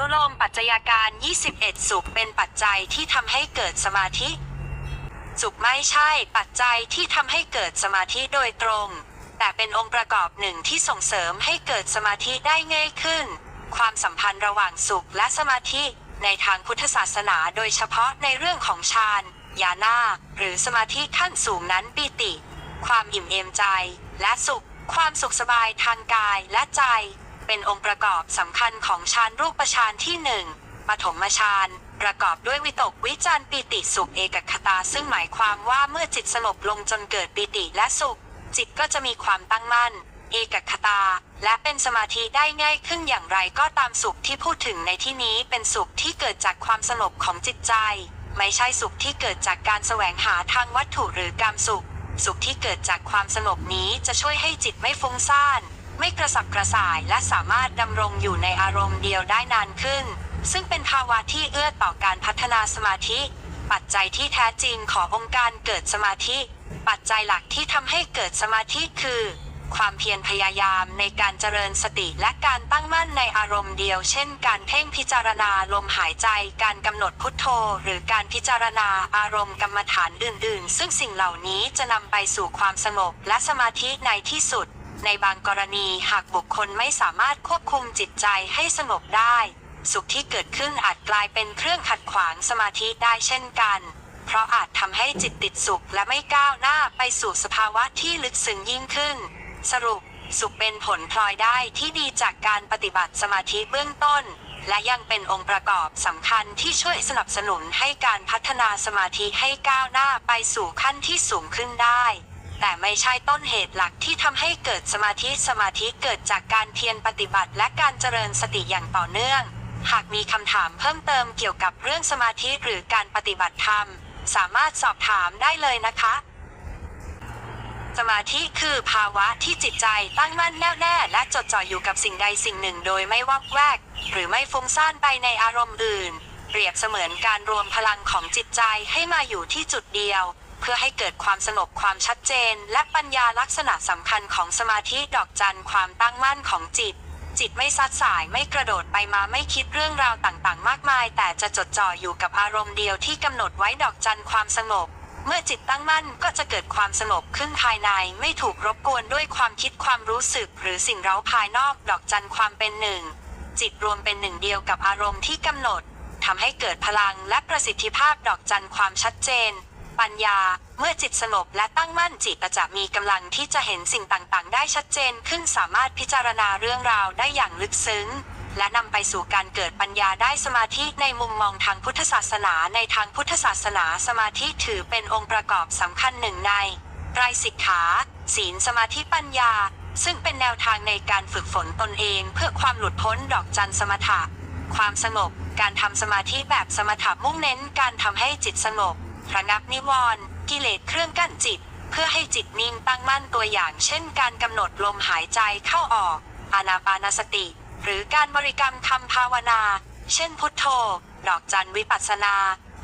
นุโลมปัจจัยการ 21 สุขเป็นปัจจัยที่ทำให้เกิดสมาธิ สุขไม่ใช่ปัจจัยที่ทำให้เกิดสมาธิโดยตรง แต่เป็นองค์ประกอบหนึ่งที่ส่งเสริมให้เกิดสมาธิได้ง่ายขึ้น ความสัมพันธ์ระหว่างสุขและสมาธิ ในทางพุทธศาสนาโดยเฉพาะในเรื่องของฌานญาณาหรือสมาธิขั้นสูงนั้นปิติ ความอิ่มเอมใจ และสุข ความสุขสบายทางกายและใจ เป็นองค์ประกอบสำคัญของฌานรูปฌานที่หนึ่งปฐมฌานประกอบด้วยวิตกวิจารปิติสุขเอกคตา ซึ่งหมายความว่าเมื่อจิตสงบลงจนเกิดปิติและสุข จิตก็จะมีความตั้งมั่น เอกคตา และเป็นสมาธิได้ง่ายขึ้นอย่างไรก็ตามสุขที่พูดถึงในที่นี้เป็นสุขที่เกิดจากความสงบของจิตใจ ไม่ใช่สุขที่เกิดจากการแสวงหาทางวัตถุหรือการสุข สุขที่เกิดจากความสงบนี้จะช่วยให้จิตไม่ฟุ้งซ่าน ไม่กระสับกระส่ายและสามารถดำรงอยู่ในอารมณ์เดียวได้นานขึ้น ซึ่งเป็นภาวะที่เอื้อต่อการพัฒนาสมาธิ ปัจจัยที่แท้จริงขององค์การเกิดสมาธิ ปัจจัยหลักที่ทำให้เกิดสมาธิคือ ความเพียรพยายามในการเจริญสติและการตั้งมั่นในอารมณ์เดียว เช่น การเพ่งพิจารณาลมหายใจ การกำหนดพุทโธ หรือการพิจารณาอารมณ์กรรมฐานอื่น ๆ ซึ่งสิ่งเหล่านี้จะนำไปสู่ความสงบและสมาธิในที่สุด ในบางกรณีหากบุคคลไม่สามารถควบคุมจิตใจให้สงบได้ สุขที่เกิดขึ้นอาจกลายเป็นเครื่องขัดขวางสมาธิได้เช่นกัน เพราะอาจทำให้จิตติดสุขและไม่ก้าวหน้าไปสู่สภาวะที่ลึกซึ้งยิ่งขึ้น สรุป สุขเป็นผลพลอยได้ที่ดีจากการปฏิบัติสมาธิเบื้องต้น และยังเป็นองค์ประกอบสำคัญที่ช่วยสนับสนุนให้การพัฒนาสมาธิให้ก้าวหน้าไปสู่ขั้นที่สูงขึ้นได้ แต่ไม่ใช่ต้นเหตุหลักที่ทำให้เกิดสมาธิสมาธิเกิดจากการเพียรปฏิบัติและการเจริญสติอย่างต่อเนื่อง หากมีคำถามเพิ่มเติมเกี่ยวกับเรื่องสมาธิหรือการปฏิบัติธรรม สามารถสอบถามได้เลยนะคะ สมาธิคือภาวะที่จิตใจตั้งมั่นแน่วแน่และจดจ่ออยู่กับสิ่งใดสิ่งหนึ่งโดยไม่วอกแวก หรือไม่ฟุ้งซ่านไปในอารมณ์อื่น เปรียบเสมือนการรวมพลังของจิตใจให้มาอยู่ที่จุดเดียว เพื่อให้เกิดความสงบความชัดเจน และปัญญาลักษณะสำคัญของสมาธิดอกจันความตั้งมั่นของจิต จิตไม่ซัดสายไม่กระโดดไปมาไม่คิดเรื่องราวต่างๆ มากมาย แต่จะจดจ่ออยู่กับอารมณ์เดียวที่กำหนดไว้ดอกจันความสงบเมื่อจิตตั้งมั่นก็จะเกิดความสงบขึ้นภายในไม่ถูกรบกวนด้วยความคิดความรู้สึก หรือสิ่งเร้าภายนอกดอกจันความเป็นหนึ่ง จิตรวมเป็นหนึ่งเดียวกับอารมณ์ที่กำหนดทำให้เกิดพลังและประสิทธิภาพดอกจันความชัดเจน ปัญญา เมื่อจิตสงบและตั้งมั่นจิตจะมีกำลังที่จะเห็นสิ่งต่างๆ ได้ชัดเจนขึ้นสามารถพิจารณาเรื่องราวได้อย่างลึกซึ้ง และนำไปสู่การเกิดปัญญาได้สมาธิในมุมมองทางพุทธศาสนาในทางพุทธศาสนาสมาธิถือเป็นองค์ประกอบสำคัญหนึ่งในไตรสิกขา ศีลสมาธิปัญญา ซึ่งเป็นแนวทางในการฝึกฝนตนเองเพื่อความหลุดพ้นดอกจันสมถะ ความสงบ การทำสมาธิแบบสมถะมุ่งเน้นการทำให้จิตสงบ ระงับนิวรณ์กิเลสเครื่องกั้นจิต เพื่อให้จิตนิ่งตั้งมั่นตัวอย่าง เช่น การกำหนดลมหายใจเข้าออก อานาปานสติ หรือการบริกรรมคำภาวนา เช่น พุทโธ ดอกจันวิปัสสนา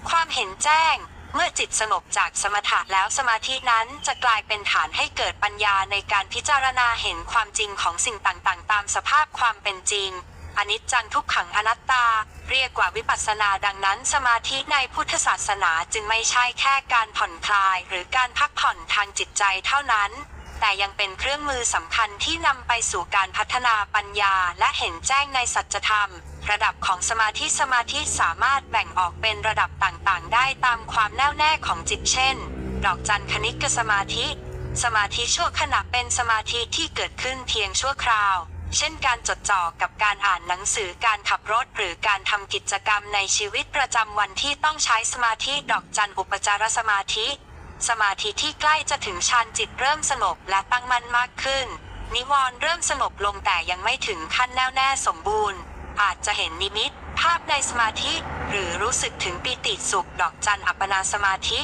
ความเห็นแจ้ง เมื่อจิตสงบจากสมถะแล้วสมาธินั้นจะกลายเป็นฐานให้เกิดปัญญาในการพิจารณาเห็นความจริงของสิ่งต่างๆ ตามสภาพความเป็นจริง อนิจจังทุกขังอนัตตา เรียกว่าวิปัสสนาดังนั้น สมาธิในพุทธศาสนาจึงไม่ใช่แค่การผ่อนคลาย หรือการพักผ่อนทางจิตใจเท่านั้น แต่ยังเป็นเครื่องมือสำคัญที่นำไปสู่การพัฒนาปัญญาและเห็นแจ้งในสัจธรรม ระดับของสมาธิสมาธิสามารถแบ่งออกเป็นระดับต่างๆ ได้ตามความแน่วแน่ของจิตเช่น ดอกจันคณิกสมาธิ สมาธิชั่วขณะเป็นสมาธิที่เกิดขึ้นเพียงชั่วคราว เช่นการจดจ่อกับการอ่านหนังสือการขับรถหรือการทำกิจกรรมในชีวิตประจำวันที่ต้องใช้สมาธิดอกจันอุปจารสมาธิ สมาธิที่ใกล้จะถึงฌานจิตเริ่มสงบและตั้งมั่นมากขึ้น นิวรณ์เริ่มสงบลงแต่ยังไม่ถึงขั้นแน่วแน่สมบูรณ์ อาจจะเห็นนิมิต ภาพในสมาธิ หรือรู้สึกถึงปิติสุขดอกจันอัปปนาสมาธิ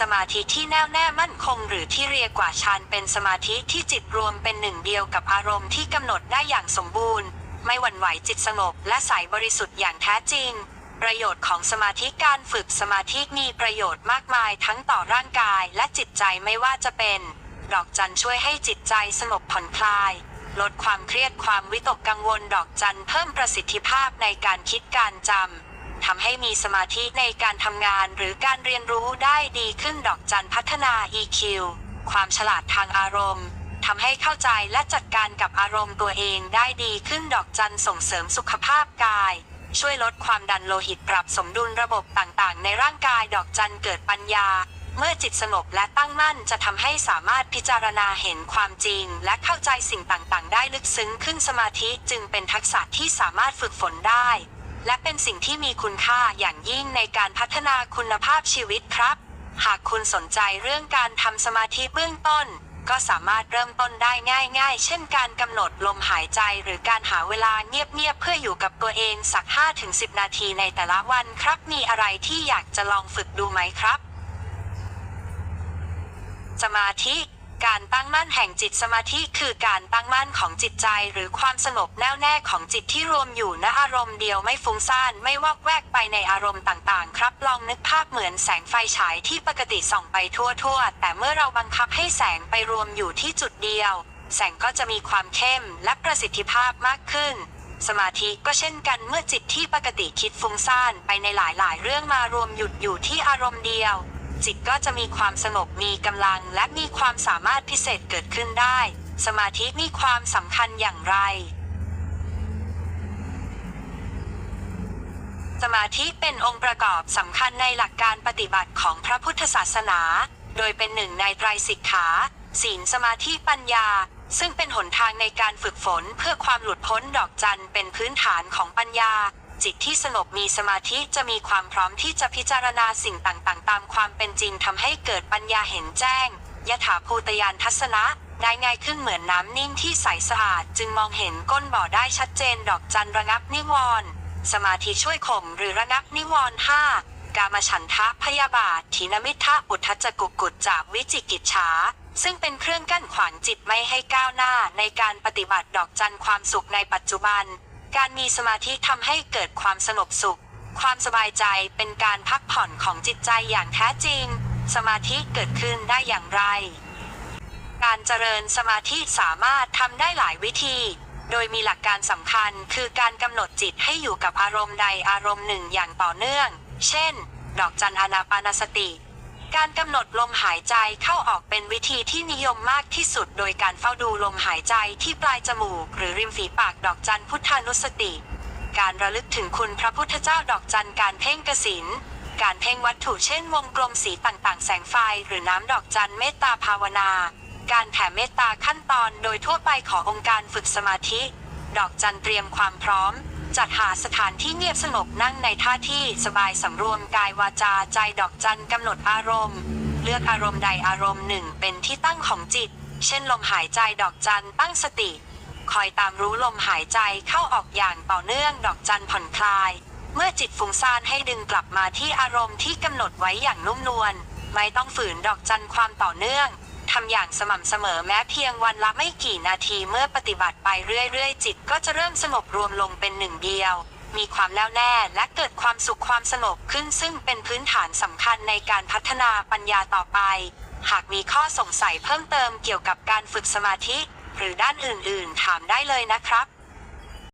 สมาธิที่แน่วแน่มั่นคง หรือที่เรียกว่าฌานเป็นสมาธิที่จิตรวมเป็นหนึ่งเดียวกับอารมณ์ที่กำหนดได้อย่างสมบูรณ์ ไม่หวั่นไหวจิตสงบและใสบริสุทธิ์อย่างแท้จริง ประโยชน์ของสมาธิการฝึกสมาธิมีประโยชน์มากมายทั้งต่อร่างกายและจิตใจไม่ว่าจะเป็น ดอกจันช่วยให้จิตใจสงบผ่อนคลายลดความเครียดความวิตกกังวลดอกจันเพิ่มประสิทธิภาพในการคิดการจำ ทำให้มีสมาธิในการทำงานหรือการเรียนรู้ได้ดีขึ้นดอกจันพัฒนา EQ ความฉลาดทางอารมณ์ทำให้เข้าใจและจัดการกับอารมณ์ตัวเองได้ดีขึ้นดอกจันส่งเสริมสุขภาพกาย ช่วยลดความดันโลหิตปรับสมดุลระบบต่างๆ ในร่างกายดอกจันเกิดปัญญา เมื่อจิตสงบและตั้งมั่นจะทำให้สามารถพิจารณาเห็นความจริง และเข้าใจสิ่งต่างๆ ได้ลึกซึ้งขึ้นสมาธิจึงเป็นทักษะที่สามารถฝึกฝนได้ และเป็นสิ่งที่มีคุณค่าอย่างยิ่งในการพัฒนาคุณภาพชีวิตครับ หากคุณสนใจเรื่องการทำสมาธิเบื้องต้น ก็สามารถเริ่มต้นได้ง่ายๆ เช่นการกำหนดลมหายใจหรือการหาเวลาเงียบๆเพื่ออยู่กับตัวเองสัก 5-10 นาทีในแต่ละวันครับ มีอะไรที่อยากจะลองฝึกดูไหมครับ สมาธิ การตั้งมั่นแห่งจิตสมาธิคือการตั้งมั่นของจิตใจหรือความสงบแน่วแน่ของจิตที่รวมอยู่ณอารมณ์เดียวไม่ฟุ้งซ่านไม่วอกแวกไปในอารมณ์ต่างๆ ครับ ลองนึกภาพเหมือนแสงไฟฉายที่ปกติส่องไปทั่วๆ แต่เมื่อเราบังคับให้แสงไปรวมอยู่ที่จุดเดียว แสงก็จะมีความเข้มและประสิทธิภาพมากขึ้นสมาธิก็เช่นกันเมื่อจิตที่ปกติคิดฟุ้งซ่านไปในหลายๆ เรื่องมารวมหยุดอยู่ที่อารมณ์เดียว จิตก็จะมีความสงบมีกำลังและมีความสามารถพิเศษเกิดขึ้นได้ สมาธิมีความสำคัญอย่างไร สมาธิเป็นองค์ประกอบสำคัญในหลักการปฏิบัติของพระพุทธศาสนา โดยเป็นหนึ่งในไตรสิกขา ศีลสมาธิปัญญา ซึ่งเป็นหนทางในการฝึกฝนเพื่อความหลุดพ้นดอกจันเป็นพื้นฐานของปัญญา จิตที่สงบมีสมาธิจะมีความพร้อมที่จะพิจารณาสิ่งต่างๆ ตามความเป็นจริงทำให้เกิดปัญญาเห็นแจ้งยถาภูตยานทัศนะได้ง่ายขึ้นเหมือนน้ำนิ่งที่ใสสะอาด จึงมองเห็นก้นบ่อได้ชัดเจนดอกจันระงับนิวรณ์สมาธิช่วยข่มหรือระงับนิวรณ์ห้ากามฉันทะพยาบาทถีนมิทะอุทธัจกุกุจจาวิจิกิจฉาซึ่งเป็นเครื่องกั้นขวางจิตไม่ให้ก้าวหน้าในการปฏิบัติดอกจันความสุขในปัจจุบัน การมีสมาธิทำให้เกิดความสงบสุข ความสบายใจเป็นการพักผ่อนของจิตใจอย่างแท้จริง สมาธิเกิดขึ้นได้อย่างไร การเจริญสมาธิสามารถทำได้หลายวิธี โดยมีหลักการสำคัญคือการกำหนดจิตให้อยู่กับอารมณ์ใดอารมณ์หนึ่งอย่างต่อเนื่อง เช่น ดอกจันอานาปานสติ การกำหนดลมหายใจเข้าออกเป็นวิธีที่นิยมมากที่สุด โดยการเฝ้าดูลมหายใจที่ปลายจมูก หรือริมฝีปากดอกจันพุทธานุสติ การระลึกถึงคุณพระพุทธเจ้าดอกจันการเพ่งกสินการเพ่งวัตถุเช่นวงกลมสีต่างๆ แสงไฟ หรือน้ำดอกจันเมตตาภาวนา การแผ่เมตตาขั้นตอนโดยทั่วไปขององค์การฝึกสมาธิ ดอกจันเตรียมความพร้อม จัดหาสถานที่เงียบสงบนั่งในท่าที่สบายสำรวมกายวาจาใจดอกจันกำหนดอารมณ์ เลือกอารมณ์ใดอารมณ์หนึ่งเป็นที่ตั้งของจิต เช่นลมหายใจดอกจันตั้งสติ คอยตามรู้ลมหายใจเข้าออกอย่างต่อเนื่องดอกจันผ่อนคลาย เมื่อจิตฟุ้งซ่านให้ดึงกลับมาที่อารมณ์ที่กำหนดไว้อย่างนุ่มนวลไม่ต้องฝืนดอกจันความต่อเนื่อง ทำอย่างสม่ำเสมอแม้เพียงวันละไม่กี่นาทีเมื่อปฏิบัติไปเรื่อยๆ จิตก็จะเริ่มสงบรวมลงเป็นหนึ่งเดียว มีความแน่วแน่และเกิดความสุขความสงบขึ้นซึ่งเป็นพื้นฐานสำคัญในการพัฒนาปัญญาต่อไป หากมีข้อสงสัยเพิ่มเติมเกี่ยวกับการฝึกสมาธิ หรือด้านอื่นๆ ถามได้เลยนะครับ